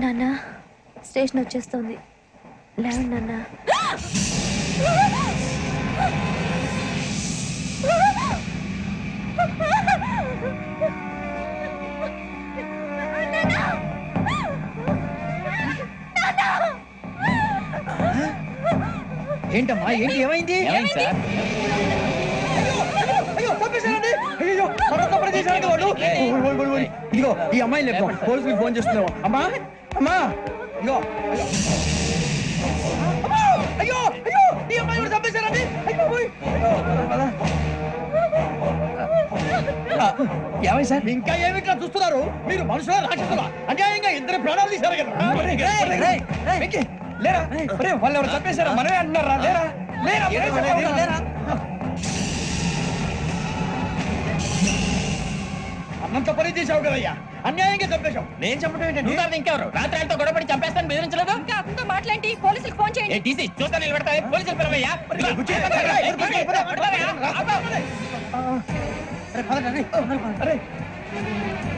నాన్న స్టేషన్ వచ్చేస్తుంది. లేవండి నాన్న. ఏంటమ్మా? ఏంటి? ఏమైంది? ఏమైంది సార్ అయ్యో చంపేశారండి అయ్యో మరో తప్పుడు చేశారండి వాళ్ళు ఓయ్, ఓయ్, ఓయ్, ఓయ్. ఇదిగో ఈ అమ్మాయిని లేపు పోలీసులకు ఫోన్ చేస్తున్నావు. అమ్మా అమ్మా. ఇదిగో అయ్యో. అయ్యో ఈ అమ్మాయి కూడా చంపేశారండి ఏమైంది సార్? ఇంకా ఏమి ఇట్లా చూస్తున్నారు? మీరు మనుషుల రాక్షసులా? అన్యాయంగా ఇద్దరు ప్రాణాలు తీశారు కదా. లేరా? వాళ్ళు ఎవరు చంపేశారా మనమే అంటున్నారా? లేరా? లేరా? అన్నంత పని చేశావు కదయ్యా అన్యాయంగా చంపేశావు నేను చంపడం ఏంటండి నువ్వు ఇంకెవరు రాత్రి ఆయనతో గొడవపడి చంపేస్తాను బెదిరించలేదు ఇంకా అతనితో మాట్లాడి పోలీసులకు ఫోన్ చేయండి ఏ టీసీ చూస్తా నిలబెడతా పోలీసులు పిలవయ్యా అరే మనం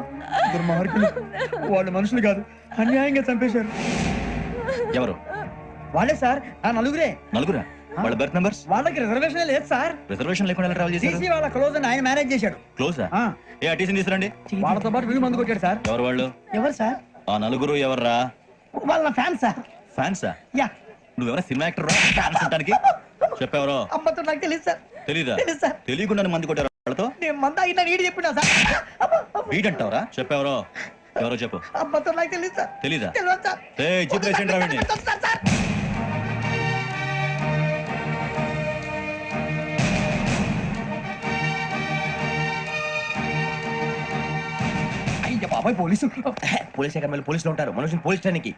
బాడీ దుర్మార్గులు వాళ్ళు మనుషులు కాదు. అన్యాయంగా చంపేశారు. ఎవరు? వాళ్ళే సార్. ఆ నలుగురే. నలుగురా? వాళ్ళ బర్త్ నంబర్స్? వాళ్ళకి రిజర్వేషన్ లేదు సార్. రిజర్వేషన్ లేకుండా ఎలా ట్రావెల్ చేశారు? టీసీ వాళ్ళ క్లోజ్ అని ఆయన మేనేజ్ చేశాడు. క్లోజా? ఆ, ఏ ఆ టీసీని తీసుకురండి. వాళ్ళతో పాటు వీళ్ళు మందు కొట్టాడు సార్. ఎవరు వాళ్ళు? ఎవరు సార్? ఆ నలుగురు ఎవర్రా? వాళ్ళ ఫ్యాన్ సార్. ఫ్యాన్సా? యా. నువ్వెవరా సినిమా యాక్టర్ రా ఫ్యాన్స్ అంటానికి? చెప్పెవరో? అమ్మతో నాకు తెలియదు సార్. తెలీదా? తెలీదు సార్. తెలియకుండా మంది కొట్టారు. వాళ్ళతో? నేను మంద అయినా నీడి చెప్పినా సార్. అబ్బ, అబ్బ, వీడంటావరా? చెప్పెవరో? ఎవరో చెప్పు. అమ్మతో నాకు తెలియదు సార్. తెలీదా? తెలియదు సార్. ఏ జీప్ వేసేయండి రా వీడిని. Sir, sir. అయ్య బాబాయ్ పోలీసు. పోలీస్ అకాడమీలో పోలీసులు ఉంటారు. మనుషులు పోలీస్ స్టేషన్కి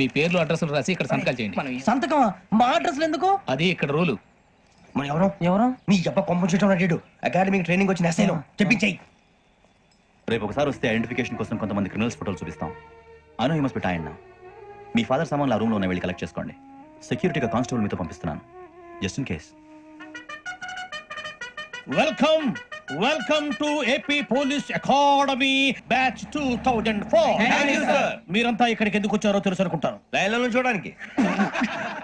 మీ పేర్లు అడ్రస్లు రాసి ఇక్కడ సంతకాలు చేయండి. సంతకం మా అడ్రస్ ఎందుకు? అది ఇక్కడ రూలు. మనం ఎవరు? ఎవరు? నీ అబ్బా పంపించడం అడిగాడు అకాడమిక్ ట్రైనింగ్ వచ్చిన ఎస్ఐలో చెప్పించాయి. రేపు ఒకసారి వస్తే ఐడెంటిఫికేషన్ కోసం కొంతమంది క్రిమినల్స్ ఫోటోలు చూపిస్తాం. Anu you must be tired me father సామాన్లు ఆ రూమ్లో వెళ్ళి కలెక్ట్ చేసుకోండి. సెక్యూరిటీగా కానిస్టేబుల్ మీతో పంపిస్తున్నాను. Just in case welcome welcome to AP police academy batch two thousand four. మీరంతా ఇక్కడికి ఎందుకు వచ్చారో తెలుసు అనుకుంటాను. లైన్లో చూడడానికి.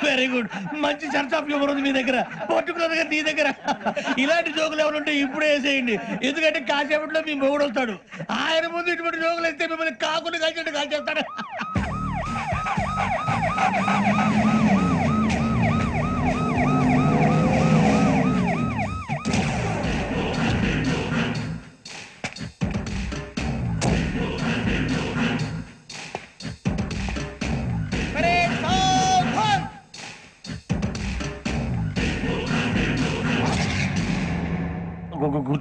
వెరీ గుడ్ మంచి చర్చ ఆఫ్ హ్యూమర్ ఉంది మీ దగ్గర. పర్టికులర్గా నీ దగ్గర. ఇలాంటి జోకులు ఎవరు ఉంటే ఇప్పుడే వేసేయండి. ఎందుకంటే కాసేపట్లో మీ మొగుడు వస్తాడు. ఆయన ముందు ఇటువంటి జోకులు వేస్తే మిమ్మల్ని కాకుండా కాల్చేట్టు కాల్చేస్తాడు.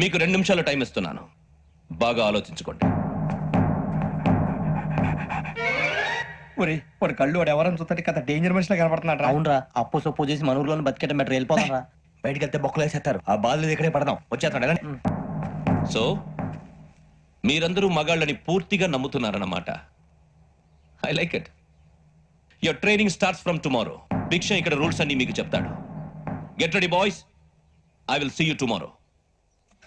మీకు రెండు నిమిషాలు టైం ఇస్తున్నాను. బాగా ఆలోచించుకోండి. ఒరే వాడు కళ్ళు వాడు ఎవరైనా చూస్తే కదా డేంజర్ మనిషిలో కనపడుతున్నాడు అవునరా అప్పు సొప్పు చేసి మన ఊర్లో బతికేట మెట్రో వెళ్ళిపోతాం రా బయటికి వెళ్తే బొక్కలు వేసేస్తారు. ఆ బాధలు ఇక్కడే పడదాం. వచ్చేస్తాడు సో మీరందరూ మగాళ్ళని పూర్తిగా నమ్ముతున్నారన్నమాట. I like it your training starts from tomorrow Bhiksha ఇక్కడ రూల్స్ అన్ని మీకు చెప్తాడు. Get ready boys I will see you tomorrow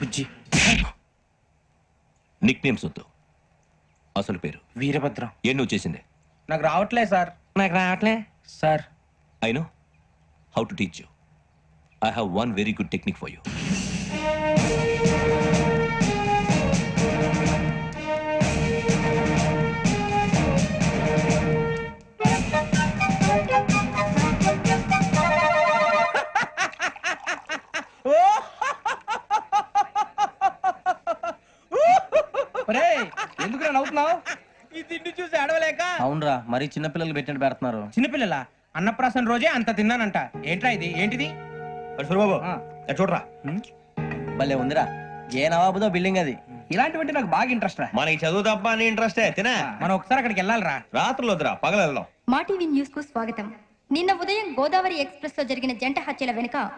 Bujji. Nick names వద్దు అసలు పేరు? వీరభద్రం. ఏ నువ్వు చేసిందే? నాకు రావట్లే సార్. నాకు రావట్లే? Sir. I know how to teach you I have one very good technique for you మరి చిన్నపిల్లలు పెట్టినట్టు పెడుతున్నారు. చిన్నపిల్లల అన్నప్రాసన రోజే అంత తిన్నానంట. ఏంట్రా ఇది? ఏంటిది? చూడరా? భలే ఉందిరా. ఏ నవాబుదో బిల్డింగ్ అది. ఇలాంటివంటే నాకు బాగా ఇంట్రెస్ట్ రా. మనకి చదువు తప్ప అని ఇంట్రెస్టే తినే. మనం ఒకసారి అక్కడికి వెళ్ళాలిరా. రాత్రులు వద్దురా పగలు వెళ్దాం. మా టీవీ న్యూస్కు స్వాగతం. నిన్న ఉదయం గోదావరి ఎక్స్ప్రెస్లో జరిగిన జంట హత్యల వెనుక